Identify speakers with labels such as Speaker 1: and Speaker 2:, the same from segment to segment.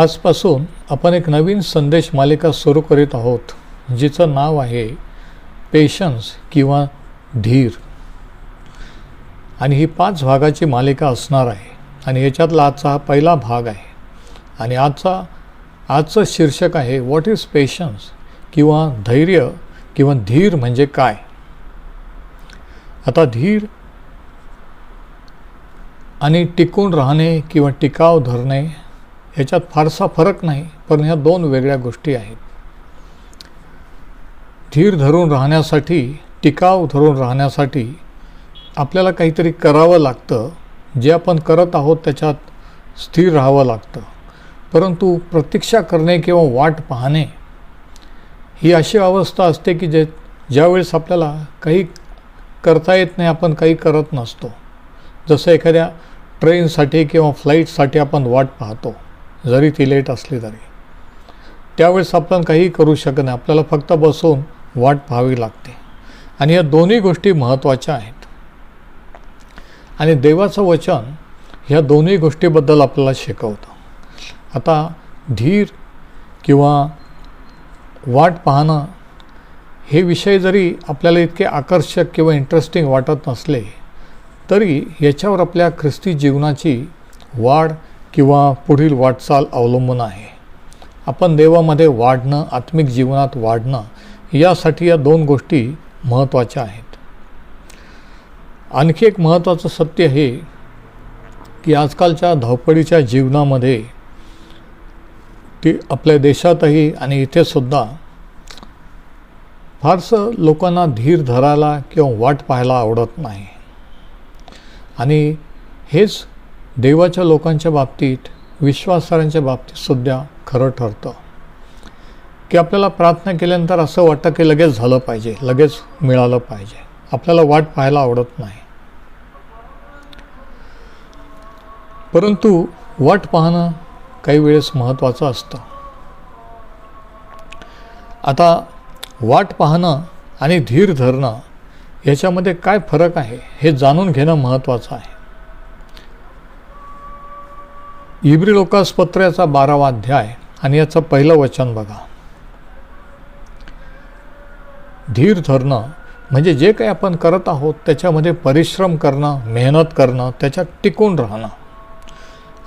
Speaker 1: आजपासून आपण एक नवीन संदेश मालिका सुरू करीत आहोत जिचं नाव आहे पेशन्स किंवा धीर आणि ही पाच भागाची मालिका असणार आहे आणि याच्यातला आजचा हा पहिला भाग आहे आणि आजचा आजचं शीर्षक आहे व्हॉट इज पेशन्स किंवा धैर्य किंवा धीर म्हणजे काय आता धीर आणि टिकून राहणे किंवा टिकाव धरणे ह्याच्यात फारसा फरक नाही पण ह्या दोन वेगळ्या गोष्टी आहेत धीर धरून राहण्यासाठी टिकाव धरून राहण्यासाठी आपल्याला काहीतरी करावं लागतं जे आपण करत आहोत त्याच्यात स्थिर राहावं लागतं परंतु प्रतीक्षा करणे किंवा वाट पाहणे ही अशी अवस्था असते की जे ज्यावेळेस आपल्याला काही करता येत नाही आपण काही करत नसतो जसं एखाद्या ट्रेनसाठी किंवा फ्लाईटसाठी आपण वाट पाहतो जरी ती लेट असली तरी त्यावेळेस आपण काही करू शकत नाही आपल्याला फक्त बसून वाट पाहावी लागते आणि या दोन्ही गोष्टी महत्त्वाच्या आहेत आणि देवाचं वचन ह्या दोन्ही गोष्टीबद्दल आपल्याला शिकवतं आता धीर किंवा वाट पाहणं हे विषय जरी आपल्याला इतके आकर्षक किंवा इंटरेस्टिंग वाटत नसले तरी याच्यावर आपल्या ख्रिस्ती जीवनाची वाढ किंवा पुढील वाटचाल अवलंबून आहे आपण देवामध्ये वाढणं आत्मिक जीवनात वाढणं यासाठी या दोन गोष्टी महत्त्वाच्या आहेत आणखी एक महत्त्वाचं सत्य हे की आजकालच्या धावपळीच्या जीवनामध्ये ती आपल्या देशातही आणि इथेसुद्धा फारसं लोकांना धीर धरायला किंवा वाट पाहायला आवडत नाही आणि हेच देवाच्या लोकांच्या बाबतीत विश्वासाऱ्यांच्या बाबतीत सुद्धा खरं ठरतं की आपल्याला प्रार्थना केल्यानंतर असं वाटतं की लगेच झालं पाहिजे लगेच मिळालं पाहिजे आपल्याला वाट पाहायला आवडत नाही परंतु वाट पाहणं काही वेळेस महत्त्वाचं असतं आता वाट पाहणं आणि धीर धरणं याच्यामध्ये काय फरक आहे हे जाणून घेणं महत्त्वाचं आहे इब्री लोकासपत्र याचा बारावा अध्याय आणि याचं पहिलं वचन बघा धीर धरणं म्हणजे जे काही आपण करत आहोत त्याच्यामध्ये परिश्रम करणं मेहनत करणं त्याच्यात टिकून राहणं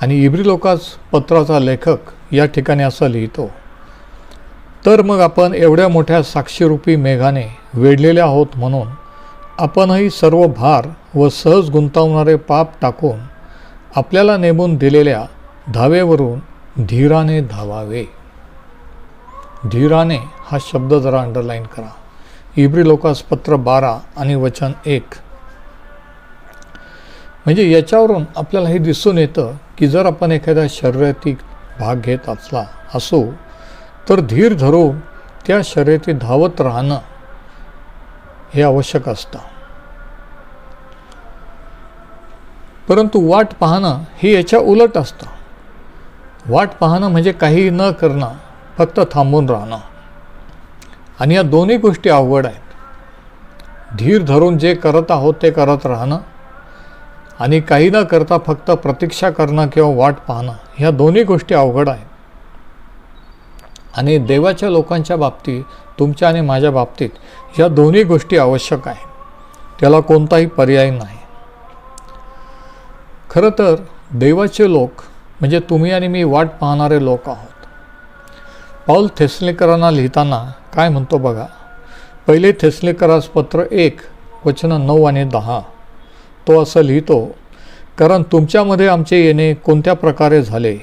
Speaker 1: आणि इब्री लोकास पत्राचा लेखक या ठिकाणी असं लिहितो तर मग आपण एवढ्या मोठ्या साक्षीरूपी मेघाने वेढलेले आहोत म्हणून आपणही सर्व भार व सहज गुंतवणारे पाप टाकून आपल्याला नेमून दिलेल्या धावेवरून धीराने धावावे धीराने हा शब्द जरा अंडरलाईन करा इब्री लोकास पत्र बारा आणि वचन एक म्हणजे याच्यावरून आपल्याला हे दिसून येतं की जर आपण एखाद्या शर्यतीत भाग घेत असला असो तर धीर धरून त्या शर्यतीत धावत राहणं हे आवश्यक असतं परंतु वाट पाहणं हे याच्या उलट असतं वाट पाहणं म्हणजे काही न करणं फक्त थांबून राहणं आणि या दोन्ही गोष्टी अवघड आहेत धीर धरून जे करत आहोत ते करत राहणं आणि काही न करता फक्त प्रतीक्षा करणं किंवा वाट पाहणं ह्या दोन्ही गोष्टी अवघड आहेत आणि देवाच्या लोकांच्या बाबतीत तुमच्या आणि माझ्या बाबतीत ह्या दोन्ही गोष्टी आवश्यक आहेत त्याला कोणताही पर्याय नाही खरं तर देवाचे लोक म्हणजे तुम्ही आणि मी वाट पाहणारे लोक आहोत पाऊल थेसलेकरांना लिहिताना काय म्हणतो बघा पहिले थेसलेकरास पत्र एक वचन नऊ आणि दहा तो असं लिहितो कारण तुमच्यामध्ये आमचे येणे कोणत्या प्रकारे झाले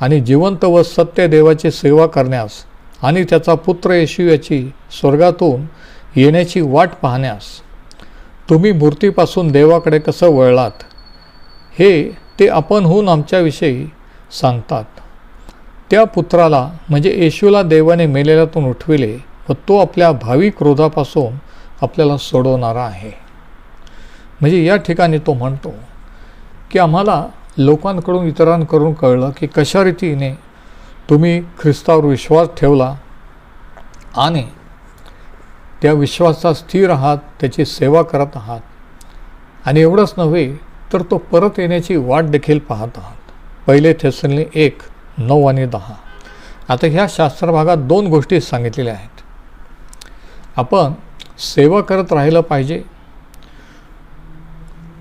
Speaker 1: आणि जिवंत व सत्य देवाची सेवा करण्यास आणि त्याचा पुत्र येशू याची स्वर्गातून येण्याची वाट पाहण्यास तुम्ही मूर्तीपासून देवाकडे कसं वळलात हे ते आपण होऊन आमच्याविषयी सांगतात त्या पुत्राला म्हणजे येशूला देवाने मेलेल्यातून उठविले व तो आपल्या भावी क्रोधापासून आपल्याला सोडवणारा आहे म्हणजे या ठिकाणी तो म्हणतो की आम्हाला लोकांकडून इतरांकडून कळलं की कशा रीतीने तुम्ही ख्रिस्तावर विश्वास ठेवला आणि त्या विश्वासात स्थिर आहात त्याची सेवा करत आहात आणि एवढंच नव्हे तर तो परत येण्याची वाट देखील पाहत आहात पहिले थेसनी एक नऊ आणि दहा आता ह्या शास्त्रभागात दोन गोष्टी सांगितलेल्या आहेत आपण सेवा करत राहिलं पाहिजे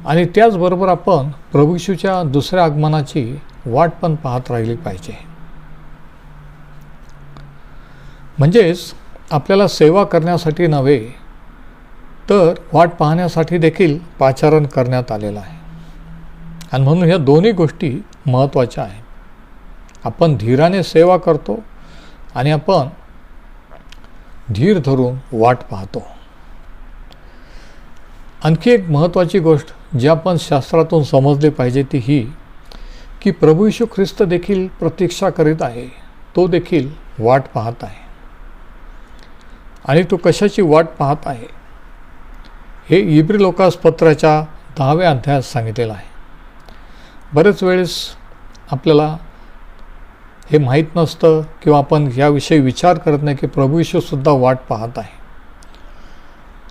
Speaker 1: आणि त्याचबरोबर आपण प्रभूशूच्या दुसऱ्या आगमनाची वाट पण पाहत राहिली पाहिजे म्हणजेच आपल्याला सेवा करण्यासाठी नव्हे तर वाट पाहण्यासाठी देखील पाचारण करण्यात आलेलं आहे आणि म्हणून ह्या दोन्ही गोष्टी महत्त्वाच्या आहेत आपण धीराने सेवा करतो आणि आपण धीर धरून वाट पाहतो आणखी एक महत्त्वाची गोष्ट जी आपण शास्त्रातून समजली पाहिजे ती ही की प्रभू यशू ख्रिस्त देखील प्रतीक्षा करीत आहे तो देखील वाट पाहत आहे आणि तो कशाची वाट पाहत आहे हे इब्री लोकास पत्राच्या दहाव्या अध्यायात सांगितलेलं आहे बरेच वेळेस आपल्याला हे माहीत नसतं किंवा आपण याविषयी विचार करत नाही की प्रभू वाट पाहत आहे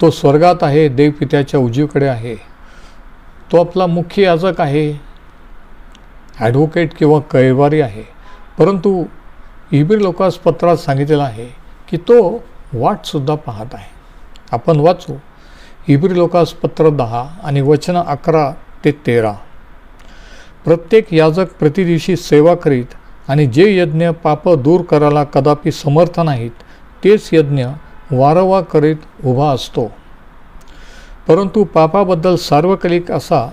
Speaker 1: तो स्वर्गात आहे देवपित्याच्या उजवीकडे आहे तो आपला मुख्य याजक आहे ॲडव्होकेट किंवा कैवारी आहे परंतु इबीर लोकांस पत्रात सांगितलेलं आहे की तो वाटसुद्धा पाहत आहे आपण वाचू इब्री लोकास पत्र दहा आणि वचन अकरा ते तेरा प्रत्येक याजक प्रतिदिवशी सेवा करीत आणि जे यज्ञ पाप दूर करायला कदापि समर्थ नाहीत तेच यज्ञ वारंवार करीत उभा असतो परंतु पापाबद्दल सार्वकालिक असा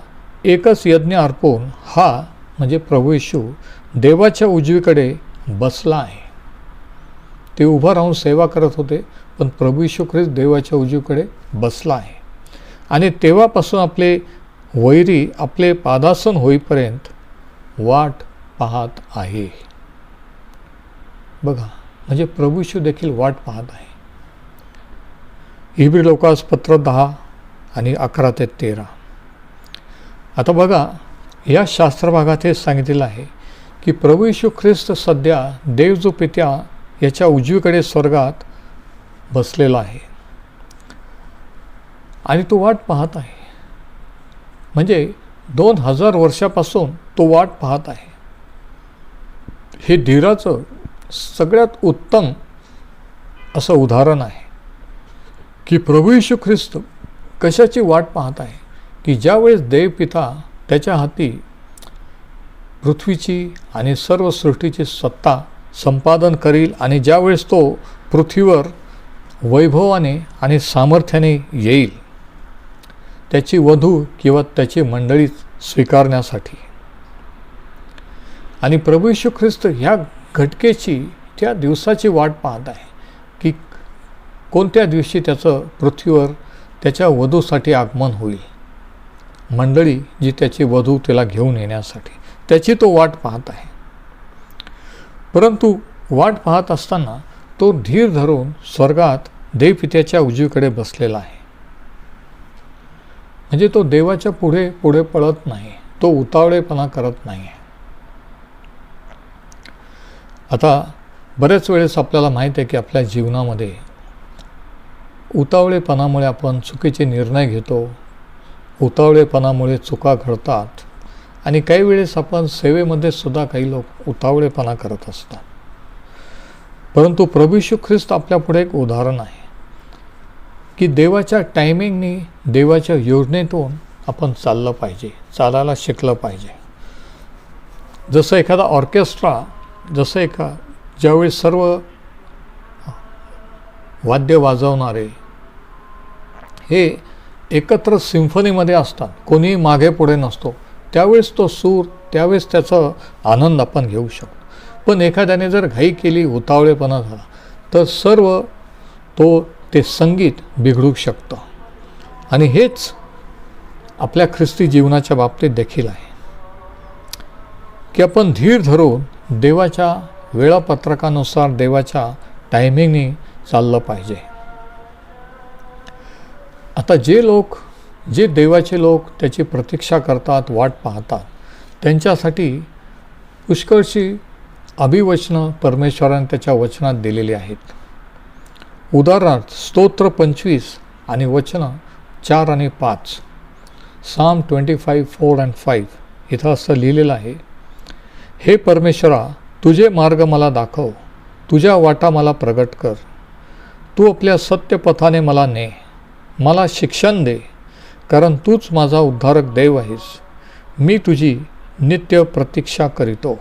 Speaker 1: एकच यज्ञ अर्पवून हा म्हणजे प्रभू येशू देवाच्या उजवीकडे बसला आहे ते उभं राहून सेवा करत होते पण प्रभू येशू ख्रिस्त देवाच्या उजवीकडे बसला आहे आणि तेव्हापासून आपले वैरी आपले पादासन होईपर्यंत वाट पाहत आहे बघा म्हणजे प्रभूशू देखील वाट पाहत आहे इब्री लोकास पत्र दहा आणि अकरा ते तेरा आता बघा या शास्त्रभागात हे सांगितलेलं आहे की प्रभू यशू ख्रिस्त सध्या देव जो पित्या याच्या उजवीकडे स्वर्गात बसलेला आहे आणि तो वाट पाहत आहे म्हणजे दोन हजार वर्षापासून तो वाट पाहत आहे हे धीराचं सगळ्यात उत्तम असं उदाहरण आहे की प्रभू यशू ख्रिस्त कशाची वाट पाहत आहे की ज्यावेळेस देवपिता त्याच्या हाती पृथ्वीची आणि सर्व सृष्टीची सत्ता संपादन करील आणि ज्यावेळेस तो पृथ्वीवर वैभवाने आणि सामर्थ्याने येईल त्याची वधू किंवा त्याची मंडळी स्वीकारण्यासाठी आणि प्रभू यशू ख्रिस्त ह्या घटकेची त्या दिवसाची वाट पाहत आहे की कोणत्या दिवशी त्याचं पृथ्वीवर त्याच्या वधूसाठी आगमन होईल मंडळी जी त्याची वधू त्याला घेऊन येण्यासाठी त्याची तो वाट पाहत आहे परंतु वाट पाहत असताना तो धीर धरून स्वर्गात देवपित्याच्या उजवीकडे बसलेला आहे म्हणजे तो देवाच्या पुढे पुढे पळत नाही तो उतावळेपणा करत नाही आता बऱ्याच वेळेस आपल्याला माहीत आहे की आपल्या जीवनामध्ये उतावळेपणामुळे आपण चुकीचे निर्णय घेतो उतावळेपणामुळे चुका घडतात आणि काही वेळेस आपण सेवेमध्ये सुद्धा काही लोक उतावळेपणा करत असतात परंतु प्रभू ख्रिस्त आपल्यापुढे एक उदाहरण आहे की देवाच्या टायमिंगनी देवाच्या योजनेतून आपण चाललं पाहिजे चालायला शिकलं पाहिजे जसं एखादा ऑर्केस्ट्रा जसं एका ज्यावेळी सर्व वाद्य वाजवणारे हे एकत्र सिम्फनीमध्ये असतात कोणीही मागे पुढे नसतो त्यावेळेस तो सूर त्यावेळेस त्याचा आनंद आपण घेऊ शकतो पण एखाद्याने जर घाई केली उतावळेपणा झाला तर सर्व तो ते संगीत बिघडू शकतं आणि हेच आपल्या ख्रिस्ती जीवनाच्या बाबतीत देखील आहे की आपण धीर धरून देवाच्या वेळापत्रकानुसार देवाच्या टायमिंगने चाललं पाहिजे आता जे लोक जे देवाचे लोक त्याची प्रतीक्षा करतात वाट पाहतात त्यांच्यासाठी पुष्कळशी अभिवचनं परमेश्वराने त्याच्या वचनात दिलेली आहेत उदाहरणार्थ स्तोत्र पंचवीस आणि वचन चार आणि पाच साम twenty five four and five इथं असं लिहिलेलं आहे हे परमेश्वरा तुझे मार्ग मला दाखव तुझ्या वाटा मला प्रगट कर तू आपल्या सत्यपथाने मला ने मला शिक्षण दे कारण तूच माझा उद्धारक देव आहेस मी तुझी नित्य प्रतीक्षा करीतो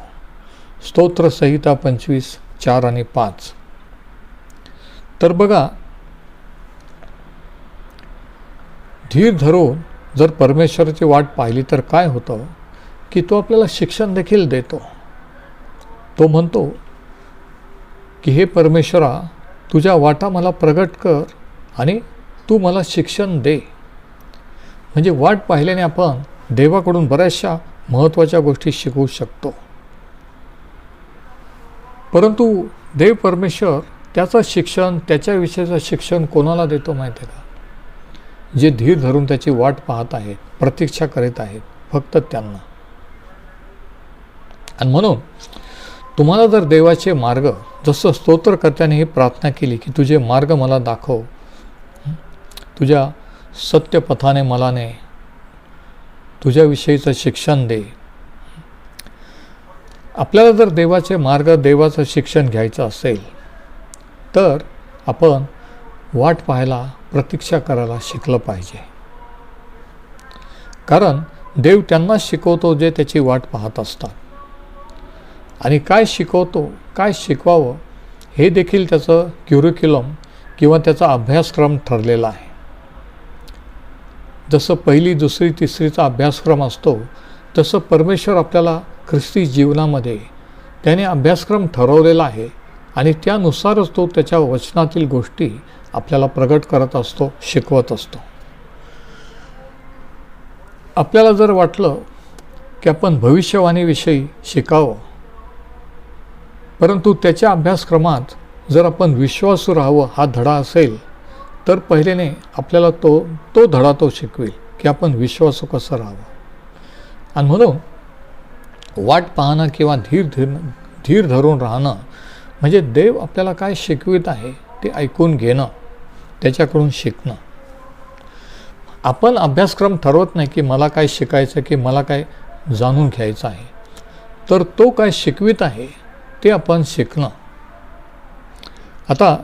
Speaker 1: स्तोत्रसंहिता पंचवीस चार आणि पाच तर बघा धीर धरून जर परमेश्वराची वाट पाहिली तर काय होतं की तो आपल्याला शिक्षण देखील देतो तो म्हणतो की हे परमेश्वरा तुझ्या वाटा मला प्रगट कर आणि तू मला शिक्षण दे म्हणजे वाट पाहिल्याने आपण देवाकडून बऱ्याचशा महत्त्वाच्या गोष्टी शिकवू शकतो परंतु देव परमेश्वर त्याचं शिक्षण त्याच्याविषयीचं शिक्षण कोणाला देतो माहिती आहे का जे धीर धरून त्याची वाट पाहत आहेत प्रतीक्षा करीत आहेत फक्त त्यांना आणि म्हणून तुम्हाला जर देवाचे मार्ग जसं स्तोत्रकर्त्याने ही प्रार्थना केली की तुझे मार्ग मला दाखव तुझ्या सत्यपथाने मलाने तुझ्याविषयीचं शिक्षण दे आपल्याला जर देवाचे मार्ग देवाचं शिक्षण घ्यायचं असेल तर आपण वाट पाहायला प्रतीक्षा करायला शिकलं पाहिजे कारण देव त्यांना शिकवतो जे त्याची वाट पाहत असतात आणि काय शिकवतो काय शिकवावं हे देखील त्याचं क्युरिक्युलम किंवा त्याचा अभ्यासक्रम ठरलेला आहे जसं पहिली दुसरी तिसरीचा अभ्यासक्रम असतो तसं परमेश्वर आपल्याला ख्रिस्ती जीवनामध्ये त्याने अभ्यासक्रम ठरवलेला आहे आणि त्यानुसारच तो त्याच्या वचनातील गोष्टी आपल्याला प्रगट करत असतो शिकवत असतो आपल्याला जर वाटलं की आपण भविष्यवाणीविषयी शिकावं परंतु त्याच्या अभ्यासक्रमात जर आपण विश्वासू राहावं हा धडा असेल तर पहिल्याने आपल्याला तो तो धडा तो शिकवेल की आपण विश्वासू कसं राहावं आणि म्हणून वाट पाहणं किंवा धीर धीर धीर धरून राहणं म्हणजे देव आपल्याला काय शिकवित आहे ते ऐकून घेणं त्याच्याकडून शिकणं आपण अभ्यासक्रम ठरवत नाही की मला काय शिकायचं की मला काय जाणून घ्यायचं आहे तर तो काय शिकवित आहे ते आपण शिकणं आता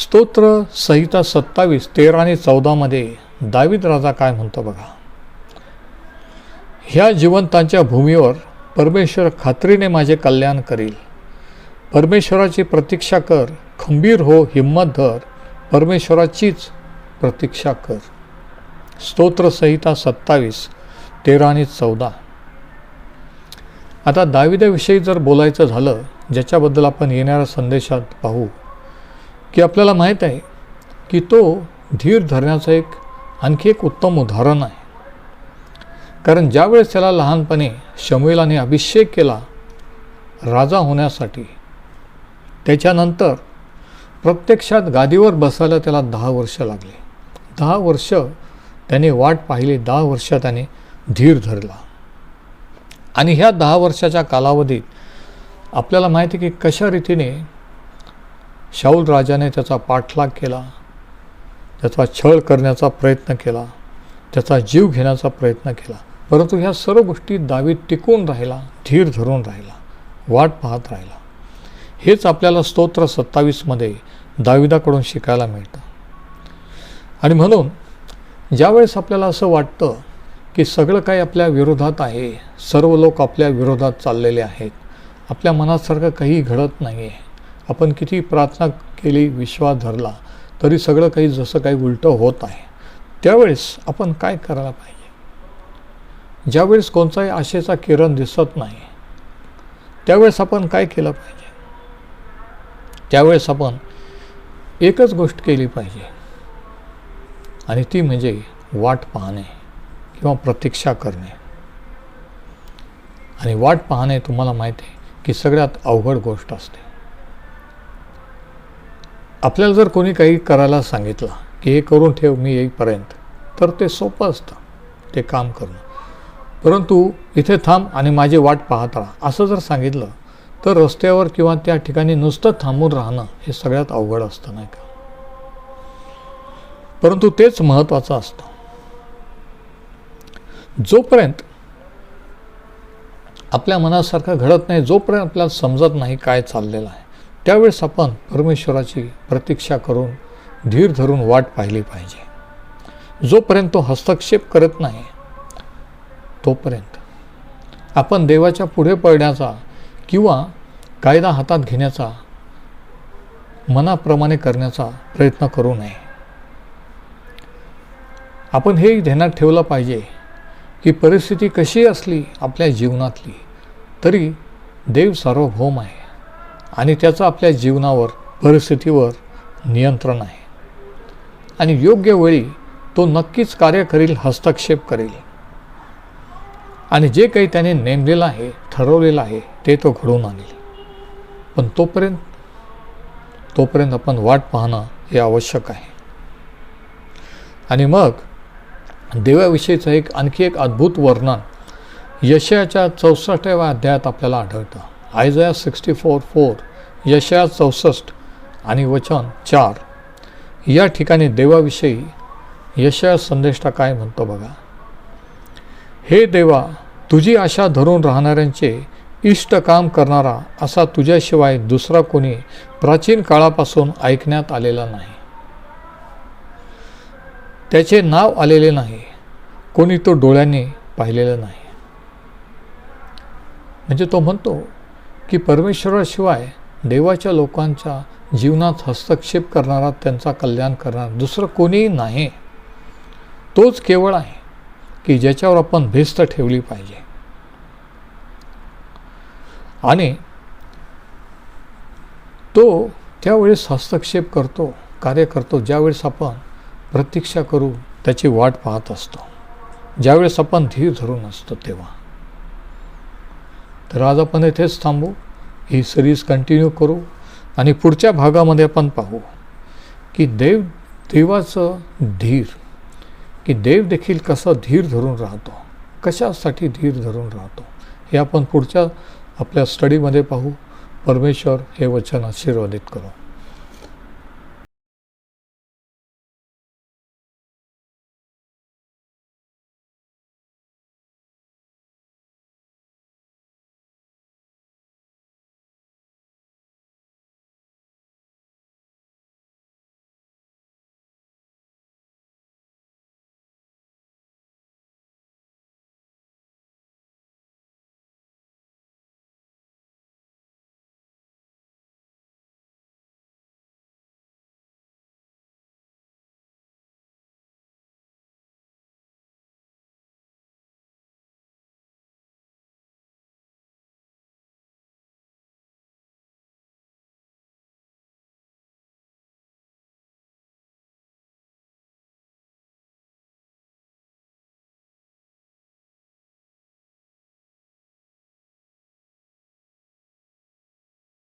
Speaker 1: स्तोत्र संहिता सत्तावीस तेरा आणि चौदामध्ये दावीद राजा काय म्हणतो बघा ह्या जिवंतांच्या भूमीवर परमेश्वर खात्रीने माझे कल्याण करील परमेश्वराची प्रतीक्षा कर खंबीर हो हिम्मत धर परमेश्वराचीच प्रतीक्षा कर स्तोत्रसंहिता सत्तावीस तेरा आणि चौदा आता दाविद्याविषयी जर बोलायचं झालं ज्याच्याबद्दल आपण येणाऱ्या संदेशात पाहू की आपल्याला माहीत आहे की तो धीर धरण्याचं एक आणखी एक उत्तम उदाहरण आहे कारण ज्यावेळेस त्याला लहानपणी शमुलाने अभिषेक केला राजा होण्यासाठी त्याच्यानंतर प्रत्यक्षात गादीवर बसायला त्याला दहा वर्ष लागले दहा वर्ष त्याने वाट पाहिली दहा वर्ष त्याने धीर धरला आणि ह्या दहा वर्षाच्या कालावधीत आपल्याला माहिती की कशा रीतीने शाहूल राजाने त्याचा पाठलाग केला त्याचा छळ करण्याचा प्रयत्न केला त्याचा जीव घेण्याचा प्रयत्न केला परंतु ह्या सर्व गोष्टी दावीत टिकून राहिला धीर धरून राहिला वाट पाहत राहिला हेच आपल्याला स्तोत्र सत्तावीसमध्ये दाविदाकडून शिकायला मिळतं आणि म्हणून ज्यावेळेस आपल्याला असं वाटतं की सगळं काही आपल्या विरोधात आहे सर्व लोक आपल्या विरोधात चाललेले आहेत आपल्या मनासारखं काही घडत नाही आहे आपण किती प्रार्थना केली विश्वास धरला तरी सगळं काही जसं काही उलटं होत आहे त्यावेळेस आपण काय करायला पाहिजे ज्यावेळेस कोणताही आशेचा किरण दिसत नाही त्यावेळेस आपण काय केलं पाहिजे त्यावेळेस आपण एकच गोष्ट केली पाहिजे आणि ती म्हणजे वाट पाहणे किंवा प्रतीक्षा करणे आणि वाट पाहणे तुम्हाला माहिती आहे की सगळ्यात अवघड गोष्ट असते आपल्याला जर कोणी काही करायला सांगितलं की हे करून ठेव मी येईपर्यंत तर ते सोपं असतं ते काम करणं परंतु इथे थांब आणि माझी वाट पाहत राहा असं जर सांगितलं तर रस्त्यावर किंवा त्या ठिकाणी नुसतं थांबून राहणं हे सगळ्यात अवघड असतं नाही का परंतु तेच महत्त्वाचं असतं जोपर्यंत आपल्या मनासारखं घडत नाही जोपर्यंत आपल्याला समजत नाही काय चाललेलं आहे त्यावेळेस आपण परमेश्वराची प्रतीक्षा करून धीर धरून वाट पाहिली पाहिजे जोपर्यंत तो हस्तक्षेप करत नाही तोपर्यंत आपण देवाच्या पुढे पडण्याचा किंवा कायदा हातात घेण्याचा मनाप्रमाणे करण्याचा प्रयत्न करू नये आपण हे ध्यानात ठेवलं पाहिजे की परिस्थिती कशी असली आपल्या जीवनातली तरी देव सार्वभौम आहे आणि त्याचं आपल्या जीवनावर परिस्थितीवर नियंत्रण आहे आणि योग्य वेळी तो नक्कीच कार्य करील हस्तक्षेप करेल आणि जे काही त्याने नेमलेलं आहे ठरवलेलं आहे ते तो घडवून आणेल पण तोपर्यंत तोपर्यंत आपण वाट पाहणं हे आवश्यक आहे आणि मग देवाविषयीचं एक आणखी एक अद्भुत वर्णन यशयाच्या चौसष्टव्या अध्यायात आपल्याला आढळतं आयजया सिक्स्टी फोर फोर यशया चौसष्ट आणि वचन चार या ठिकाणी देवाविषयी यशया संदेष्टा काय म्हणतो बघा हे देवा तुझी आशा धरून राहणाऱ्यांचे इष्ट काम करणारा असा तुझ्याशिवाय दुसरा कोणी प्राचीन काळापासून ऐकण्यात आलेला नाही त्याचे नाव आलेले नाही कोणी तो डोळ्यांनी पाहिलेलं नाही म्हणजे तो म्हणतो की परमेश्वराशिवाय देवाच्या लोकांच्या जीवनात हस्तक्षेप करणारा त्यांचा कल्याण करणारा दुसरं कोणीही नाही तोच केवळ आहे की ज्याच्यावर आपण भिस्त ठेवली पाहिजे आणि तो त्यावेळेस हस्तक्षेप करतो कार्य करतो ज्यावेळेस आपण प्रतीक्षा करू त्याची वाट पाहत असतो ज्यावेळेस आपण धीर धरून असतो तेव्हा तर आज आपण इथेच थांबू ही सिरीज कंटिन्यू करू आणि पुढच्या भागामध्ये आपण पाहू की देव देवाचं धीर की देव देखील कसा धीर धरून राहतो कशासाठी धीर धरून राहतो हे आपण पुढच्या आपल्या स्टडीमध्ये पाहू परमेश्वर हे वचन आशीर्वादित करू